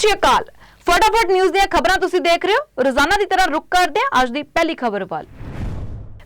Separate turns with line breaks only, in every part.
ਸਤਿ ਸ਼੍ਰੀ ਅਕਾਲ। ਫਟਾਫਟ ਨਿਊਜ਼ ਦੀਆਂ ਖਬਰਾਂ ਤੁਸੀਂ ਦੇਖ ਰਹੇ ਹੋ। ਰੋਜ਼ਾਨਾ ਦੀ ਤਰ੍ਹਾਂ ਰੁਕ ਕਰਦੇ ਹਾਂ। ਅੱਜ ਦੀ ਪਹਿਲੀ ਖਬਰ ਵੱਲ।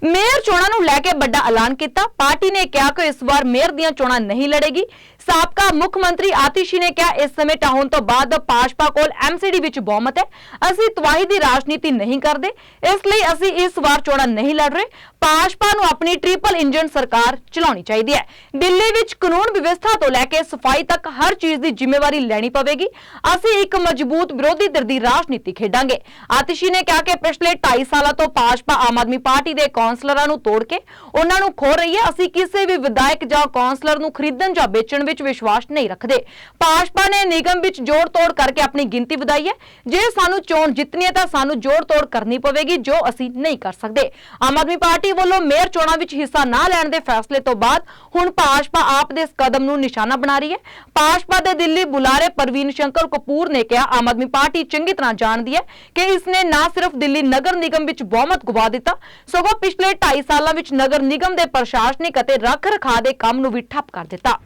ਮੇਅਰ ਚੋਣਾਂ ਨੂੰ ਲੈ ਕੇ ਵੱਡਾ ਐਲਾਨ ਕੀਤਾ। ਪਾਰਟੀ ਨੇ ਕਿਹਾ ਕਿ ਇਸ ਵਾਰ ਮੇਅਰ ਦੀਆਂ ਚੋਣਾਂ ਨਹੀਂ ਲੜੇਗੀ। ਸਾਬਕਾ ਮੁੱਖ ਮੰਤਰੀ ਆਤਿਸ਼ੀ ਨੇ ਕਿਹਾ, ਇਸ ਸਮੇਂ ਟਾਉਣ ਤੋਂ ਬਾਅਦ ਭਾਜਪਾ ਕੋਲ ਐਮਸੀਡੀ ਵਿੱਚ ਬਹੁਮਤ ਹੈ। ਅਸੀਂ ਤਵਾਹੀ ਦੀ ਰਾਜਨੀਤੀ ਨਹੀਂ ਕਰਦੇ। ਇਸ ਲਈ ਅਸੀਂ ਇਸ ਵਾਰ ਚੋਣਾਂ ਨਹੀਂ ਲੜ ਰਹੇ। ਭਾਜਪਾ ਨੂੰ ਆਪਣੀ ਟ੍ਰਿਪਲ ਇੰਜਨ ਸਰਕਾਰ ਚਲਾਉਣੀ ਚਾਹੀਦੀ ਹੈ। ਦਿੱਲੀ ਵਿੱਚ ਕਾਨੂੰਨ ਵਿਵਸਥਾ ਤੋਂ ਲੈ ਕੇ ਸਫ਼ਾਈ ਤੱਕ ਹਰ ਚੀਜ਼ ਦੀ ਜ਼ਿੰਮੇਵਾਰੀ ਲੈਣੀ ਪਵੇਗੀ। ਅਸੀਂ ਇੱਕ ਮਜ਼ਬੂਤ ਵਿਰੋਧੀ ਧਿਰ ਦੀ ਰਾਜਨੀਤੀ ਖੇਡਾਂਗੇ। ਆਤਿਸ਼ੀ ਨੇ ਕਿਹਾ ਕਿ ਪਿਛਲੇ 2.5 ਸਾਲਾਂ ਤੋਂ ਭਾਜਪਾ ਆਮ ਆਦਮੀ ਪਾਰਟੀ ਦੇ ਕੌਣ ਕੌਂਸਲਰਾਂ ਨੂੰ ਤੋੜ ਕੇ ਉਹਨਾਂ ਨੂੰ ਖੋ ਰਹੀ ਹੈ। ਅਸੀਂ ਕਿਸੇ ਵੀ ਵਿਧਾਇਕ ਜਾਂ ਕੌਂਸਲਰ ਨੂੰ ਖਰੀਦਣ ਜਾਂ ਵੇਚਣ ਵਿੱਚ ਵਿਸ਼ਵਾਸ ਨਹੀਂ ਰੱਖਦੇ। ਭਾਜਪਾ ਨੇ ਨਿਗਮ ਵਿੱਚ ਜੋੜ ਤੋੜ ਕਰਕੇ ਆਪਣੀ ਗਿਣਤੀ ਵਧਾਈ ਹੈ। ਜੇ ਸਾਨੂੰ ਚੋਣ ਜਿੱਤਣੀ ਹੈ ਤਾਂ ਸਾਨੂੰ ਜੋੜ ਤੋੜ ਕਰਨੀ ਪਵੇਗੀ, ਜੋ ਅਸੀਂ ਨਹੀਂ ਕਰ ਸਕਦੇ। ਆਮ ਆਦਮੀ ਪਾਰਟੀ ਵੱਲੋਂ ਮੇਅਰ ਚੋਣਾਂ ਵਿੱਚ ਹਿੱਸਾ ਨਾ ਲੈਣ ਦੇ ਫੈਸਲੇ ਤੋਂ ਬਾਅਦ ਹੁਣ ਭਾਜਪਾ ਆਪ ਦੇ ਇਸ ਕਦਮ ਨੂੰ ਨਿਸ਼ਾਨਾ ਬਣਾ ਰਹੀ ਹੈ। ਭਾਜਪਾ ਦੇ ਦਿੱਲੀ ਬੁਲਾਰੇ ਪ੍ਰਵੀਨ ਸ਼ੰਕਰ ਕਪੂਰ ਨੇ ਕਿਹਾ, ਆਮ ਆਦਮੀ ਪਾਰਟੀ ਚੰਗੀ ਤਰ੍ਹਾਂ ਜਾਣਦੀ ਹੈ ਕਿ ਇਸ ਨੇ ਨਾ ਸਿਰਫ ਦਿੱਲੀ ਨਗਰ ਨਿਗਮ ਵਿੱਚ ਬਹੁਮਤ ਗਵਾ ਦਿੱਤਾ, ਸਗੋਂ ਪਿਛਲੇ 2.5 ਸਾਲਾਂ ਵਿੱਚ ਨਗਰ ਨਿਗਮ ਦੇ ਪ੍ਰਸ਼ਾਸਨਿਕ ਅਤੇ ਰੱਖ ਰਖਾਅ ਦੇ ਕੰਮ ਨੂੰ ਵੀ ਠੱਪ ਕਰ ਦਿੱਤਾ।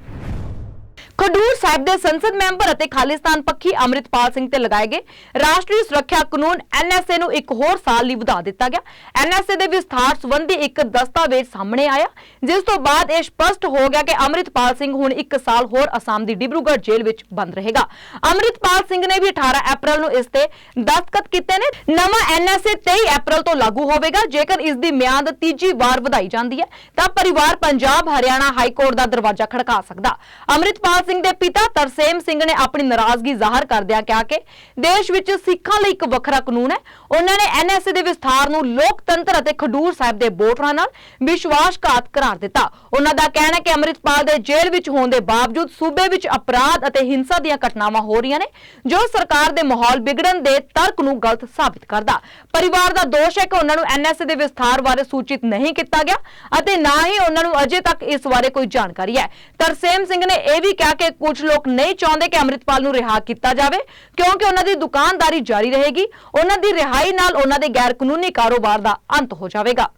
ਖਡੂਰ ਸਾਹਿਬ ਦੇ ਸੰਸਦ ਮੈਂਬਰ ਅਤੇ ਖਾਲਿਸਤਾਨ ਪੱਖੀ ਅੰਮ੍ਰਿਤਪਾਲ ਸਿੰਘ ਤੇ ਲਗਾਏ ਗਏ ਰਾਸ਼ਟਰੀ ਸੁਰੱਖਿਆ ਕਾਨੂੰਨ ਐਨਐਸਏ ਨੂੰ ਇੱਕ ਹੋਰ ਸਾਲ ਲਈ ਵਧਾ ਦਿੱਤਾ ਗਿਆ। ਐਨਐਸਏ ਦੇ ਵਿਸਥਾਰ ਸੰਬੰਧੀ ਇੱਕ ਦਸਤਾਵੇਜ਼ ਸਾਹਮਣੇ ਆਇਆ, ਜਿਸ ਤੋਂ ਬਾਅਦ ਇਹ ਸਪਸ਼ਟ ਹੋ ਗਿਆ ਕਿ ਅੰਮ੍ਰਿਤਪਾਲ ਸਿੰਘ ਹੁਣ ਇੱਕ ਸਾਲ ਹੋਰ ਅਸਾਮ ਦੀ ਡਿਬਰੂਗੜ੍ਹ ਜੇਲ੍ਹ ਵਿੱਚ ਬੰਦ ਰਹੇਗਾ। ਅੰਮ੍ਰਿਤਪਾਲ ਸਿੰਘ ਨੇ ਵੀ 18 ਅਪ੍ਰੈਲ ਨੂੰ ਇਸ ਤੇ ਦਸਤਖਤ ਕੀਤੇ ਨੇ। ਨਵਾਂ ਐਨਐਸਏ 23 ਅਪ੍ਰੈਲ ਤੋਂ ਲਾਗੂ ਹੋਵੇਗਾ, ਜੇਕਰ ਇਸ ਦੀ ਮਿਆਦ ਤੀਜੀ ਵਾਰ ਵਧਾਈ ਜਾਂਦੀ ਹੈ, ਤਾਂ ਪਰਿਵਾਰ ਪੰਜਾਬ, ਹਰਿਆਣਾ ਹਾਈ ਕੋਰਟ ਦਾ ਦਰਵਾਜ਼ਾ ਖੜਕਾ ਸਕਦਾ। ਅੰਮ੍ਰਿਤਪਾਲ ਸਿੰਘ ਦੇ ਪਿਤਾ ਤਰਸੇਮ ਸਿੰਘ ਨੇ ਆਪਣੀ ਨਾਰਾਜ਼ਗੀ ਜ਼ਾਹਰ ਕਰਦਿਆਂ ਕਿਹਾ ਕਿ ਦੇਸ਼ ਵਿੱਚ ਸਿੱਖਾਂ ਲਈ ਇੱਕ ਵੱਖਰਾ ਕਾਨੂੰਨ ਹੈ। ਉਹਨਾਂ ਨੇ ਐਨਐਸਏ ਦੇ ਵਿਸਥਾਰ ਨੂੰ ਲੋਕਤੰਤਰ ਅਤੇ ਖਡੂਰ ਸਾਹਿਬ ਦੇ ਵੋਟਰਾਂ ਨਾਲ ਵਿਸ਼ਵਾਸਘਾਤ ਕਰਾਰ ਦਿੱਤਾ। ਉਹਨਾਂ ਦਾ ਕਹਿਣਾ ਹੈ ਕਿ ਅੰਮ੍ਰਿਤਪਾਲ ਦੇ ਜੇਲ੍ਹ ਵਿੱਚ ਹੋਣ ਦੇ ਬਾਵਜੂਦ ਸੂਬੇ ਵਿੱਚ ਅਪਰਾਧ ਅਤੇ ਹਿੰਸਾ ਦੀਆਂ ਘਟਨਾਵਾਂ ਹੋ ਰਹੀਆਂ ਨੇ, ਜੋ ਸਰਕਾਰ ਦੇ ਮਾਹੌਲ ਵਿਗੜਨ ਦੇ ਤਰਕ ਨੂੰ ਗਲਤ ਸਾਬਿਤ ਕਰਦਾ। ਪਰਿਵਾਰ ਦਾ ਦੋਸ਼ ਹੈ ਕਿ ਉਹਨਾਂ ਨੂੰ ਐਨਐਸਏ ਦੇ ਵਿਸਥਾਰ ਬਾਰੇ ਸੂਚਿਤ ਨਹੀਂ ਕੀਤਾ ਗਿਆ ਅਤੇ ਨਾ ਹੀ ਉਹਨਾਂ ਨੂੰ ਅਜੇ ਤੱਕ ਇਸ ਬਾਰੇ ਕੋਈ ਜਾਣਕਾਰੀ ਹੈ। ਤਰਸੇਮ ਸਿੰਘ ਨੇ ਇਹ ਵੀ ਕਿਹਾ ਕਿ ਕੁਝ ਲੋਕ ਨਹੀਂ ਚਾਹੁੰਦੇ ਕਿ ਅੰਮ੍ਰਿਤਪਾਲ ਨੂੰ ਰਿਹਾ ਕੀਤਾ ਜਾਵੇ, ਕਿਉਂਕਿ ਉਹਨਾਂ ਦੀ ਦੁਕਾਨਦਾਰੀ ਜਾਰੀ ਰਹੇਗੀ। ਉਹਨਾਂ ਦੀ ਰਿਹਾਈ ਨਾਲ ਉਹਨਾਂ ਦੇ ਗੈਰ ਕਾਨੂੰਨੀ ਕਾਰੋਬਾਰ ਦਾ ਅੰਤ ਹੋ ਜਾਵੇਗਾ।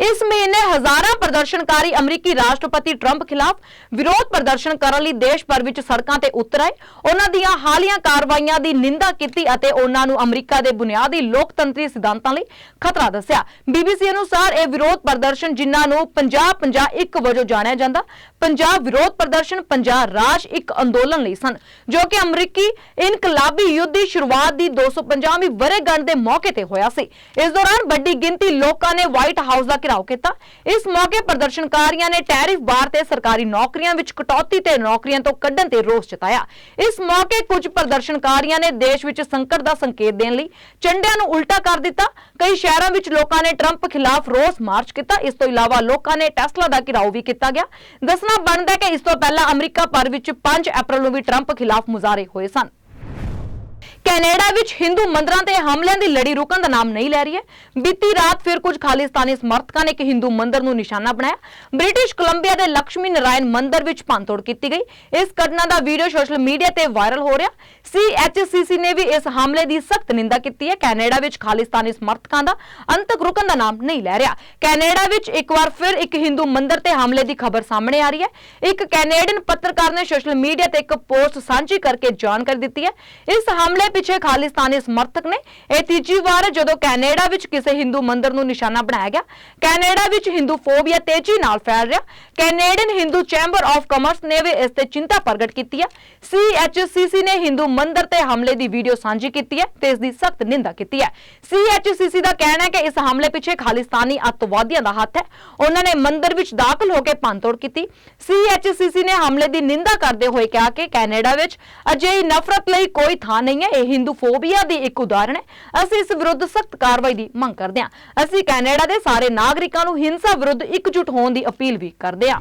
ਇਸ ਮਹੀਨੇ ਹਜ਼ਾਰਾਂ ਪ੍ਰਦਰਸ਼ਨਕਾਰੀ ਅਮਰੀਕੀ ਰਾਸ਼ਟਰਪਤੀ ਟਰੰਪ ਖਿਲਾਫ ਵਿਰੋਧ ਪ੍ਰਦਰਸ਼ਨ ਕਰਨ ਲਈ ਦੇਸ਼ ਭਰ ਵਿੱਚ ਸੜਕਾਂ ਤੇ ਉਤਰ ਆਏ। ਉਹਨਾਂ ਦੀਆਂ ਹਾਲੀਆਂ ਕਾਰਵਾਈਆਂ ਦੀ ਨਿੰਦਾ ਕੀਤੀ ਅਤੇ ਉਹਨਾਂ ਨੂੰ ਅਮਰੀਕਾ ਦੇ ਬੁਨਿਆਦੀ ਲੋਕਤੰਤਰੀ ਸਿਧਾਂਤਾਂ ਲਈ ਖਤਰਾ ਦੱਸਿਆ। ਬੀਬੀਸੀ ਅਨੁਸਾਰ ਇਹ ਵਿਰੋਧ ਪ੍ਰਦਰਸ਼ਨ ਜਿਨ੍ਹਾਂ ਨੂੰ 50-50 ਇੱਕ ਵਜੋਂ ਜਾਣਿਆ ਜਾਂਦਾ ਪੰਜਾਬ ਵਿਰੋਧ ਪ੍ਰਦਰਸ਼ਨ ਪੰਜਾਬ ਰਾਜ ਇੱਕ ਅੰਦੋਲਨ ਲਈ ਸਨ, ਜੋ ਕਿ ਅਮਰੀਕੀ ਇਨਕਲਾਬੀ ਯੁੱਧ ਦੀ ਸ਼ੁਰੂਆਤ ਦੀ 250ਵੀਂ ਵਰ੍ਹੇਗੰਢ ਦੇ ਮੌਕੇ ਤੇ ਹੋਇਆ ਸੀ। ਇਸ ਦੌਰਾਨ ਵੱਡੀ ਗਿਣਤੀ ਲੋਕਾਂ ਨੇ ਵਾਈਟ ਹਾਊਸ ਦਾ ਘਿਰਾਓ ਕੀਤਾ। ਇਸ ਮੌਕੇ ਪ੍ਰਦਰਸ਼ਨਕਾਰੀਆਂ ਨੇ ਟੈਰਿਫ ਬਾਰ ਤੇ ਸਰਕਾਰੀ ਨੌਕਰੀਆਂ ਵਿੱਚ ਕਟੌਤੀ ਤੇ ਨੌਕਰੀਆਂ ਤੋਂ ਕੱਢਣ ਤੇ ਰੋਸ ਜਤਾਇਆ। ਇਸ ਮੌਕੇ ਕੁਝ ਪ੍ਰਦਰਸ਼ਨਕਾਰੀਆਂ ਨੇ ਦੇਸ਼ ਵਿੱਚ ਸੰਕਟ ਦਾ ਸੰਕੇਤ ਦੇਣ ਲਈ ਝੰਡਿਆਂ ਨੂੰ ਉਲਟਾ ਕਰ ਦਿੱਤਾ। ਕਈ ਸ਼ਹਿਰਾਂ ਵਿੱਚ ਲੋਕਾਂ ਨੇ ਟਰੰਪ ਖਿਲਾਫ ਰੋਸ ਮਾਰਚ ਕੀਤਾ। ਇਸ ਤੋਂ ਇਲਾਵਾ ਲੋਕਾਂ ਨੇ ਟੈਸਲਾ ਦਾ ਘਿਰਾਓ ਵੀ ਕੀਤਾ ਗਿਆ। ਦੱਸਣਾ ਬਣਦਾ ਹੈ ਕਿ ਇਸ ਤੋਂ ਪਹਿਲਾਂ ਅਮਰੀਕਾ ਭਰ ਵਿੱਚ 5 ਅਪ੍ਰੈਲ ਨੂੰ ਵੀ ਟਰੰਪ ਖਿਲਾਫ ਮੁਜ਼ਾਹਰੇ ਹੋਏ ਸਨ। ਕੈਨੇਡਾ ਵਿੱਚ ਹਿੰਦੂ ਮੰਦਰਾਂ ਤੇ ਹਮਲਿਆਂ ਦੀ ਲੜੀ ਰੁਕਣ ਦਾ ਨਾਮ ਨਹੀਂ ਲੈ ਰਹੀ ਹੈ। ਬੀਤੀ ਰਾਤ ਫਿਰ ਕੁਝ ਖਾਲਿਸਤਾਨੀ ਸਮਰਥਕਾਂ ਨੇ ਇੱਕ ਹਿੰਦੂ ਮੰਦਰ ਨੂੰ ਨਿਸ਼ਾਨਾ ਬਣਾਇਆ। ਬ੍ਰਿਟਿਸ਼ ਕੋਲੰਬੀਆ ਦੇ ਲక్ష్ਮੀ ਨਾਰਾਇਣ ਮੰਦਰ ਵਿੱਚ ਭੰਨਤੋੜ ਕੀਤੀ ਗਈ। ਇਸ ਘਟਨਾ ਦਾ ਵੀਡੀਓ ਸੋਸ਼ਲ ਮੀਡੀਆ ਤੇ ਵਾਇਰਲ ਹੋ ਰਿਹਾ। ਸੀਐਚਸੀਸੀ ਨੇ ਵੀ ਇਸ ਹਮਲੇ ਦੀ ਸਖਤ ਨਿੰਦਾ ਕੀਤੀ ਹੈ। ਕੈਨੇਡਾ ਵਿੱਚ ਖਾਲਿਸਤਾਨੀ ਸਮਰਥਕਾਂ ਦਾ ਅੰਤਕ ਰੁਕਣ ਦਾ ਨਾਮ ਨਹੀਂ ਲੈ ਰਿਹਾ। ਕੈਨੇਡਾ ਵਿੱਚ ਇੱਕ ਵਾਰ ਫਿਰ ਇੱਕ ਹਿੰਦੂ ਮੰਦਰ ਤੇ ਹਮਲੇ ਦੀ ਖਬਰ ਸਾਹਮਣੇ ਆ ਰਹੀ ਹੈ। ਇੱਕ ਕੈਨੇਡੀਅਨ ਪੱਤਰਕਾਰ ਨੇ ਸੋਸ਼ਲ ਮੀਡੀਆ ਤੇ ਇੱਕ ਪੋਸਟ ਸਾਂਝੀ ਕਰਕੇ ਜਾਣਕਾਰੀ ਦਿੱਤੀ ਹੈ। ਇਸ ਹਮਲੇ ਪਿੱਛੇ ਖਾਲਿਸਤਾਨੀ ਸਮਰਥਕ ਨੇ। ਇਹ ਤੀਜੀ ਵਾਰ ਜਦੋਂ ਕੈਨੇਡਾ ਵਿੱਚ ਕਿਸੇ ਹਿੰਦੂ ਮੰਦਰ ਨੂੰ ਨਿਸ਼ਾਨਾ ਬਣਾਇਆ ਗਿਆ, ਕੈਨੇਡਾ ਵਿੱਚ ਹਿੰਦੂ ਫੋਬੀਆ ਤੇਜ਼ੀ ਨਾਲ ਫੈਲ ਰਿਹਾ। Canadian Hindu chamber of commerce ਨੇ ਵੀ ਇਸ ਤੇ ਚਿੰਤਾ ਪ੍ਰਗਟ ਕੀਤੀ ਹੈ। ਸੀਐਚਸੀਸੀ ਨੇ ਹਿੰਦੂ ਮੰਦਰ ਤੇ ਹਮਲੇ ਦੀ ਵੀਡੀਓ ਸਾਂਝੀ ਕੀਤੀ ਹੈ ਤੇ ਇਸ ਦੀ ਸਖਤ ਨਿੰਦਾ ਕੀਤੀ ਹੈ। ਸੀਐਚਸੀਸੀ ਦਾ ਕਹਿਣਾ ਹੈ ਕਿ ਇਸ ਹਮਲੇ ਪਿੱਛੇ ਖਾਲਿਸਤਾਨੀ ਅੱਤਵਾਦੀਆਂ ਦਾ ਹੱਥ ਹੈ। ਉਹਨਾਂ ਨੇ ਮੰਦਿਰ ਵਿੱਚ ਦਾਖਲ ਹੋ ਕੇ ਭੰਨਤੋੜ ਕੀਤੀ। ਸੀਐਚਸੀਸੀ ਨੇ ਹਮਲੇ ਦੀ ਨਿੰਦਾ ਕਰਦੇ ਹੋਏ ਕਿਹਾ ਕਿ ਕੈਨੇਡਾ ਵਿੱਚ ਅਜਿਹੀ ਨਫ਼ਰਤ ਲਈ ਕੋਈ ਥਾਂ ਨਹੀਂ ਹੈ। ਇਹ ਹਿੰਦੂ ਫੋਬੀਆ ਦੀ ਇੱਕ ਉਦਾਹਰਣ ਹੈ। ਅਸੀਂ ਇਸ ਵਿਰੁੱਧ ਸਖਤ ਕਾਰਵਾਈ ਦੀ ਮੰਗ ਕਰਦੇ ਹਾਂ। ਅਸੀਂ ਕੈਨੇਡਾ ਦੇ ਸਾਰੇ ਨਾਗਰਿਕਾਂ ਨੂੰ ਹਿੰਸਾ ਵਿਰੁੱਧ ਇਕਜੁੱਟ ਹੋਣ ਦੀ ਅਪੀਲ ਵੀ ਕਰਦੇ ਹਾਂ।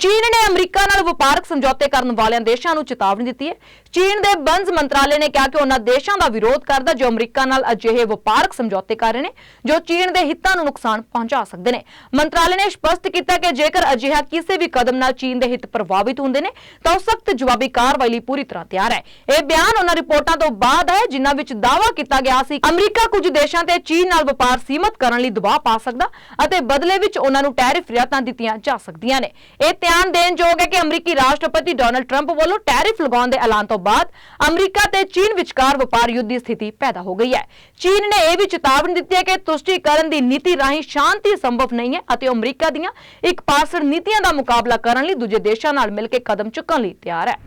ਚੀਨ ਨੇ ਅਮਰੀਕਾ ਨਾਲ ਵਪਾਰਕ ਸਮਝੌਤੇ ਕਰਨ ਵਾਲਿਆਂ ਦੇਸ਼ਾਂ ਨੂੰ ਚੇਤਾਵਨੀ ਦਿੱਤੀ ਹੈ। ਚੀਨ ਦੇ ਬੰਜ਼ ਮੰਤਰਾਲੇ ਨੇ ਕਿਹਾ ਕਿ ਉਹਨਾਂ ਦੇਸ਼ਾਂ ਦਾ ਵਿਰੋਧ ਕਰਦਾ ਜੋ ਅਮਰੀਕਾ ਨਾਲ ਅਜਿਹੇ ਵਪਾਰਕ ਸਮਝੌਤੇ ਕਰ ਰਹੇ ਨੇ, ਜੋ ਚੀਨ ਦੇ ਹਿੱਤਾਂ ਨੂੰ ਨੁਕਸਾਨ ਪਹੁੰਚਾ ਸਕਦੇ ਨੇ। ਮੰਤਰਾਲੇ ਨੇ ਸਪਸ਼ਟ ਕੀਤਾ ਕਿ ਜੇਕਰ ਅਜਿਹਾ ਕਿਸੇ ਵੀ ਕਦਮ ਨਾਲ ਚੀਨ ਦੇ ਹਿੱਤ ਪ੍ਰਭਾਵਿਤ ਹੁੰਦੇ ਨੇ, ਤਾਂ ਉਹ ਸਖਤ ਜਵਾਬੀ ਕਾਰਵਾਈ ਲਈ ਪੂਰੀ ਤਰ੍ਹਾਂ ਤਿਆਰ ਹੈ। ਇਹ ਬਿਆਨ ਉਹਨਾਂ ਰਿਪੋਰਟਾਂ ਤੋਂ ਬਾਅਦ ਹੈ, ਜਿਨ੍ਹਾਂ ਵਿੱਚ ਦਾਅਵਾ ਕੀਤਾ ਗਿਆ ਸੀ ਅਮਰੀਕਾ ਕੁਝ ਦੇਸ਼ਾਂ ਤੇ ਚੀਨ ਨਾਲ ਵਪਾਰ ਸੀਮਤ ਕਰਨ ਲਈ ਦਬਾਅ ਪਾ ਸਕਦਾ ਅਤੇ ਬਦਲੇ ਵਿੱਚ ਉਹਨਾਂ ਨੂੰ ਟੈਰਿਫ ਰਿਆਇਤਾਂ ਦਿੱਤੀਆਂ ਜਾ ਸਕਦੀਆਂ ਨੇ। ਇਹ ਧਿਆਨ ਦੇਣ ਯੋਗ ਹੈ ਕਿ ਅਮਰੀਕੀ ਰਾਸ਼ਟਰਪਤੀ ਡੋਨਲਡ ਟਰੰਪ ਵੱਲੋਂ ਟੈਰਿਫ ਲਗਾਉਣ ਦੇ ਐਲਾਨ ਤੋਂ ਬਾਅਦ ਅਮਰੀਕਾ ਤੇ ਚੀਨ ਵਿਚਕਾਰ ਵਪਾਰ ਯੁੱਧ ਦੀ ਸਥਿਤੀ ਪੈਦਾ ਹੋ ਗਈ ਹੈ। ਚੀਨ ਨੇ ਇਹ ਵੀ ਚੇਤਾਵਨੀ ਦਿੱਤੀ ਹੈ ਕਿ ਤੁਸ਼ਟੀਕਰਨ ਦੀ ਨੀਤੀ ਰਾਹੀਂ ਸ਼ਾਂਤੀ ਸੰਭਵ ਨਹੀਂ ਹੈ ਅਤੇ ਉਹ ਅਮਰੀਕਾ ਦੀਆਂ ਇੱਕ ਪਾਸੜ ਨੀਤੀਆਂ ਦਾ ਮੁਕਾਬਲਾ ਕਰਨ ਲਈ ਦੂਜੇ ਦੇਸ਼ਾਂ ਨਾਲ ਮਿਲ ਕੇ ਕਦਮ ਚੁੱਕਣ ਲਈ ਤਿਆਰ ਹੈ।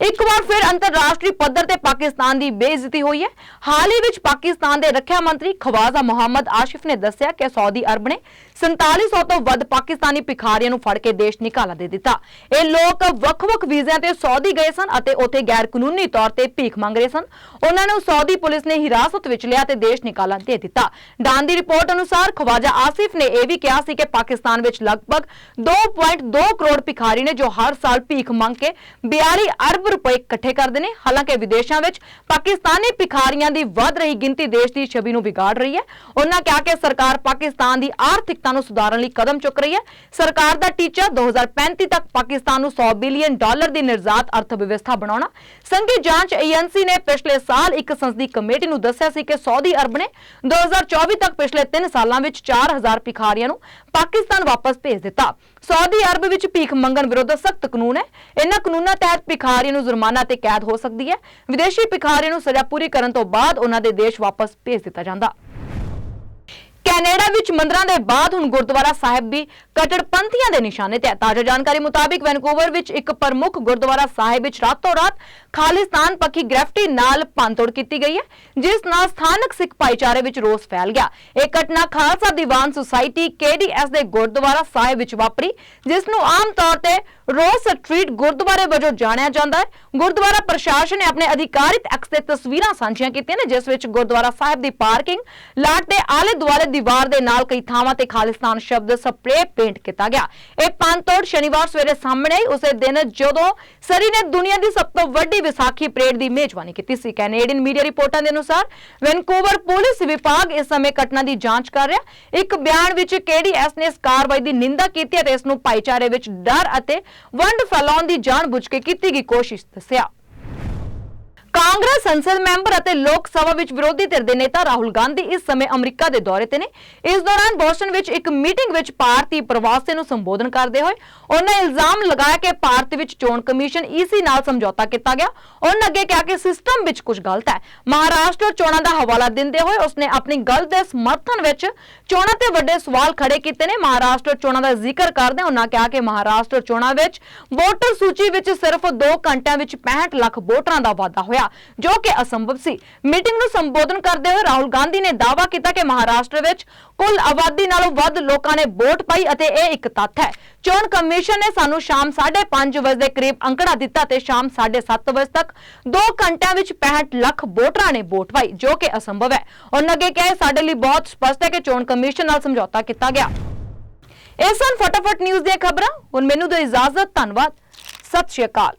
ਇੱਕ ਵਾਰ ਫਿਰ ਅੰਤਰਰਾਸ਼ਟਰੀ ਪੱਧਰ ਤੇ ਪਾਕਿਸਤਾਨ ਦੀ ਬੇਇੱਜ਼ਤੀ ਹੋਈ ਹੈ। ਹਾਲ ਹੀ ਵਿੱਚ ਪਾਕਿਸਤਾਨ ਦੇ ਰੱਖਿਆ ਮੰਤਰੀ ਖਵਾਜ਼ਾ ਮੁਹੰਮਦ ਆਸ਼ਿਫ ਨੇ ਦੱਸਿਆ ਕਿ ਸਾਊਦੀ ਅਰਬ ਨੇ 4700 ਤੋਂ ਵੱਧ ਪਾਕਿਸਤਾਨੀ ਭਿਖਾਰੀਆਂ ਨੂੰ ਫੜ ਕੇ ਦੇਸ਼ ਨਿਕਾਲਾ ਦੇ ਦਿੱਤਾ। ਇਹ ਲੋਕ ਵੱਖ-ਵੱਖ ਵੀਜ਼ਿਆਂ ਤੇ ਸਾਊਦੀ ਗਏ ਸਨ ਅਤੇ ਉੱਥੇ ਗੈਰ ਕਾਨੂੰਨੀ ਤੌਰ ਤੇ ਭੀਖ ਮੰਗ ਰਹੇ ਸਨ। ਉਹਨਾਂ ਨੂੰ ਸਾਊਦੀ ਪੁਲਿਸ ਨੇ ਹਿਰਾਸਤ ਵਿੱਚ ਲਿਆ ਤੇ ਦੇਸ਼ ਨਿਕਾਲਾ ਦੇ ਦਿੱਤਾ। ਡਾਨ ਦੀ ਰਿਪੋਰਟ ਅਨੁਸਾਰ ਖਵਾਜਾ ਆਸਿਫ ਨੇ ਇਹ ਵੀ ਕਿਹਾ ਸੀ ਕਿ ਪਾਕਿਸਤਾਨ ਵਿੱਚ ਲਗਭਗ 2.2 ਕਰੋੜ ਭਿਖਾਰੀ ਨੇ ਜੋ ਹਰ ਸਾਲ ਭੀਖ ਮੰਗ ਕੇ 42 ਅਰਬ ਰੁਪਏ ਇਕੱਠੇ ਕਰਦੇ ਨੇ। ਹਾਲਾਂਕਿ ਵਿਦੇਸ਼ਾਂ ਵਿੱਚ ਪਾਕਿਸਤਾਨੀ ਭਿਖਾਰੀਆਂ ਦੀ ਵੱਧ ਰਹੀ ਗਿਣਤੀ ਦੇਸ਼ ਦੀ ਛਵੀ ਨੂੰ ਵਿਗਾੜ ਰਹੀ ਹੈ। ਉਹਨਾਂ ਕਿਹਾ ਕਿ ਸਰਕਾਰ ਪਾਕਿਸਤਾਨ ਦੀ ਆਰਥਿਕਤਾ ਨੂੰ ਸੁਧਾਰਨ ਲਈ ਕਦਮ ਚੁੱਕ ਰਹੀ ਹੈ। ਸਰਕਾਰ ਦਾ ਟੀਚਾ 2035 ਤੱਕ ਪਾਕਿਸਤਾਨ ਨੂੰ 100 ਬਿਲੀਅਨ ਡਾਲਰ ਦੀ ਨਿਰਯਾਤ ਅਰਥ ਬਣਾਉਣਾ। ਸੰਘੀ ਜਾਂਚ ਏਜੰਸੀ ਨੇ ਪਿਛਲੇ ਸਾਲ ਇੱਕ ਸੰਸਦੀ ਕਮੇਟੀ ਨੂੰ ਦੱਸਿਆ ਸੀ ਕਿ ਸਾਊਦੀ ਅਰਬ ਨੇ 2024 ਤੱਕ ਪਿਛਲੇ 3 ਸਾਲਾਂ ਵਿੱਚ 4000 ਭਿਖਾਰੀਆਂ ਨੂੰ ਪਾਕਿਸਤਾਨ ਵਾਪਸ ਭੇਜ ਦਿੱਤਾ। ਸਾਊਦੀ ਅਰਬ ਵਿੱਚ ਭੀਖ ਮੰਗਣ ਵਿਰੁੱਧ ਸਖਤ ਕਾਨੂੰਨ ਹੈ। ਇਹਨਾਂ ਕਾਨੂੰਨਾਂ ਤਹਿਤ ਭਿਖਾਰੀਆਂ ਨੂੰ ਜੁਰਮਾਨਾ ਤੇ ਕੈਦ ਹੋ ਸਕਦੀ ਹੈ। ਵਿਦੇਸ਼ੀ ਭਿਖਾਰੀਆਂ ਨੂੰ ਸਜ਼ਾ ਪੂਰੀ ਕਰਨ ਤੋਂ ਬਾਅਦ ਉਹਨਾਂ ਦੇ ਦੇਸ਼ ਵਾਪਸ ਭੇਜ ਦਿੱਤਾ ਜਾਂਦਾ। ਕੈਨੇਡਾ ਵਿੱਚ ਮੰਦਰਾਂ ਦੇ ਬਾਅਦ ਹੁਣ ਗੁਰਦੁਆਰਾ ਸਾਹਿਬ ਵੀ ਕਟੜਪੰਥੀਆਂ ਦੇ ਨਿਸ਼ਾਨੇ ਤੇ ਹੈ। ਤਾਜ਼ਾ ਜਾਣਕਾਰੀ ਮੁਤਾਬਿਕ ਵੈਨਕੂਵਰ ਵਿੱਚ ਇੱਕ ਪ੍ਰਮੁੱਖ ਗੁਰਦੁਆਰਾ ਸਾਹਿਬ ਵਿੱਚ ਰਾਤੋਂ ਰਾਤ ਖਾਲਿਸਤਾਨ ਪੱਖੀ ਗ੍ਰੈਫਟੀ ਨਾਲ ਭੰਨਤੋੜ ਕੀਤੀ ਗਈ ਹੈ, ਜਿਸ ਨਾਲ ਸਥਾਨਕ ਸਿੱਖ ਭਾਈਚਾਰੇ ਵਿੱਚ ਰੋਸ ਫੈਲ ਗਿਆ। ਇਹ ਘਟਨਾ ਖਾਲਸਾ ਦੀਵਾਨ ਸੁਸਾਇਟੀ ਕੇਡੀਐਸ ਦੇ ਗੁਰਦੁਆਰਾ ਸਾਹਿਬ ਵਿੱਚ ਵਾਪਰੀ, ਜਿਸ ਨੂੰ ਆਮ ਤੌਰ ਤੇ ਰੋਸ ਸਟਰੀਟ ਗੁਰਦੁਆਰੇ ਵਜੋਂ ਜਾਣਿਆ ਜਾਂਦਾ ਹੈ। ਗੁਰਦੁਆਰਾ ਪ੍ਰਸ਼ਾਸਨ ਨੇ ਆਪਣੇ ਅਧਿਕਾਰਿਤ ਐਕਸ ਤੇ ਤਸਵੀਰਾਂ ਸਾਂਝੀਆਂ ਕੀਤੀਆਂ ਨੇ, ਜਿਸ ਵਿੱਚ ਗੁਰਦੁਆਰਾ ਸਾਹਿਬ ਦੀ ਪਾਰਕਿੰਗ, ਲਾਟ ਦੇ ਆਲੇ ਦੁਆਲੇ ਦੀਵਾਰ ਦੇ ਨਾਲ ਕਈ ਥਾਵਾਂ ਤੇ ਖਾਲਿਸਤਾਨ ਸ਼ਬਦ ਸਪਰੇ ਪੇਂਟ ਕੀਤਾ ਗਿਆ। ਇਹ ਪੰਤੋੜ ਸ਼ਨੀਵਾਰ ਸਵੇਰੇ ਸਾਹਮਣੇ ਆਈ। ਉਸੇ ਦਿਨ ਜਦੋਂ ਸਰੀ ਨੇ ਦੁਨੀਆ ਦੀ ਸਭ ਤੋਂ ਵੱਡੀ ਵਿਸਾਖੀ ਪਰੇਡ ਦੀ ਮੇਜ਼ਬਾਨੀ ਕੀਤੀ ਸੀ। ਕੈਨੇਡੀਅਨ ਮੀਡੀਆ ਰਿਪੋਰਟਾਂ ਦੇ ਅਨੁਸਾਰ ਵੈਨਕੂਵਰ ਪੁਲਿਸ ਵਿਭਾਗ ਇਸ ਸਮੇਂ ਘਟਨਾ ਦੀ ਜਾਂਚ ਕਰ ਰਿਹਾ ਇੱਕ ਬਿਆਨ ਵਿੱਚ ਕੇਡੀਐਸ ਨੇ ਇਸ ਕਾਰਵਾਈ ਦੀ ਨਿੰਦਾ ਕੀਤੀ ਅਤੇ ਇਸ ਨੂੰ ਭਾਈਚਾਰੇ ਵਿੱਚ ਡਰ ਅਤੇ ਵੰਡ ਫੈਲਾਉਣ ਦੀ ਜਾਣਬੁੱਝ ਕੇ ਕੀਤੀ ਗਈ ਕੋਸ਼ਿਸ਼ ਦੱਸਿਆ। ਕਾਂਗਰਸ ਸੰਸਦ ਮੈਂਬਰ ਅਤੇ ਲੋਕ ਸਭਾ ਵਿੱਚ ਵਿਰੋਧੀ ਧਿਰ ਦੇ ਨੇਤਾ ਰਾਹੁਲ ਗਾਂਧੀ ਇਸ ਸਮੇਂ ਅਮਰੀਕਾ ਦੇ ਦੌਰੇ ਤੇ ਨੇ। ਇਸ ਦੌਰਾਨ ਬੋਸਟਨ ਵਿੱਚ ਇੱਕ ਮੀਟਿੰਗ ਵਿੱਚ ਭਾਰਤੀ ਪ੍ਰਵਾਸੀ ਨੂੰ ਸੰਬੋਧਨ ਕਰਦੇ ਹੋਏ ਉਹਨਾਂ ਇਲਜ਼ਾਮ ਲਗਾਇਆ ਕਿ ਭਾਰਤ ਵਿੱਚ ਚੋਣ ਕਮਿਸ਼ਨ ਈਸੀ ਨਾਲ ਸਮਝੌਤਾ ਕੀਤਾ ਗਿਆ। ਉਹਨਾਂ ਅੱਗੇ ਕਿਹਾ ਕਿ ਸਿਸਟਮ ਵਿੱਚ ਕੁਝ ਗਲਤ ਹੈ। ਮਹਾਰਾਸ਼ਟਰ ਚੋਣਾਂ ਦਾ ਹਵਾਲਾ ਦਿੰਦੇ ਹੋਏ ਉਸਨੇ ਆਪਣੀ ਗੱਲ ਦੇ ਸਮਰਥਨ ਵਿੱਚ ਚੋਣਾਂ ਤੇ ਵੱਡੇ ਸਵਾਲ ਖੜੇ ਕੀਤੇ ਨੇ। ਮਹਾਰਾਸ਼ਟਰ ਚੋਣਾਂ ਦਾ ਜ਼ਿਕਰ ਕਰਦੇ ਉਹਨਾਂ ਕਿਹਾ ਕਿ ਮਹਾਰਾਸ਼ਟਰ ਚੋਣਾਂ ਵਿੱਚ ਵੋਟਰ ਸੂਚੀ ਵਿੱਚ ਸਿਰਫ 2 ਘੰਟਿਆਂ ਵਿੱਚ 65 ਲੱਖ ਵੋਟਰਾਂ ਦਾ ਵਾਧਾ ਹੋਇਆ। ਜੋ ਕਿ ਅਸੰਭਵ ਸੀ। ਮੀਟਿੰਗ ਨੂੰ ਸੰਬੋਧਨ ਕਰਦੇ ਹੋਏ ਰਾਹੁਲ ਗਾਂਧੀ ਨੇ ਦਾਅਵਾ ਕੀਤਾ ਕਿ ਮਹਾਰਾਸ਼ਟਰ ਵਿੱਚ ਕੁੱਲ ਆਬਾਦੀ ਨਾਲੋਂ ਵੱਧ ਲੋਕਾਂ ਨੇ ਵੋਟ ਪਾਈ ਅਤੇ ਇਹ ਇੱਕ ਤੱਥ ਹੈ। ਚੋਣ ਕਮਿਸ਼ਨ ਨੇ ਸਾਨੂੰ ਸ਼ਾਮ 5:30 ਵਜੇ ਦੇ ਕਰੀਬ ਅੰਕੜਾ ਦਿੱਤਾ ਤੇ ਸ਼ਾਮ 7:30 ਵਜੇ ਤੱਕ 2 ਘੰਟਿਆਂ ਵਿੱਚ 65 ਲੱਖ ਵੋਟਰਾਂ ਨੇ ਵੋਟ ਪਾਈ, ਜੋ ਕਿ ਅਸੰਭਵ ਹੈ। ਉਹਨਾਂ ਅੱਗੇ ਕਿਹਾ, ਸਾਡੇ ਲਈ ਬਹੁਤ ਸਪਸ਼ਟ ਹੈ ਕਿ ਚੋਣ ਕਮਿਸ਼ਨ ਨਾਲ ਸਮਝੌਤਾ ਕੀਤਾ ਗਿਆ। ਇਸ ਸਨ ਫਟਾਫਟ ਨਿਊਜ਼ ਦੀਆਂ ਖਬਰਾਂ। ਹੁਣ ਮੈਨੂੰ ਦਿਓ ਇਜਾਜ਼ਤ। ਧੰਨਵਾਦ। ਸਤਿ ਸ਼੍ਰੀ ਅਕਾਲ।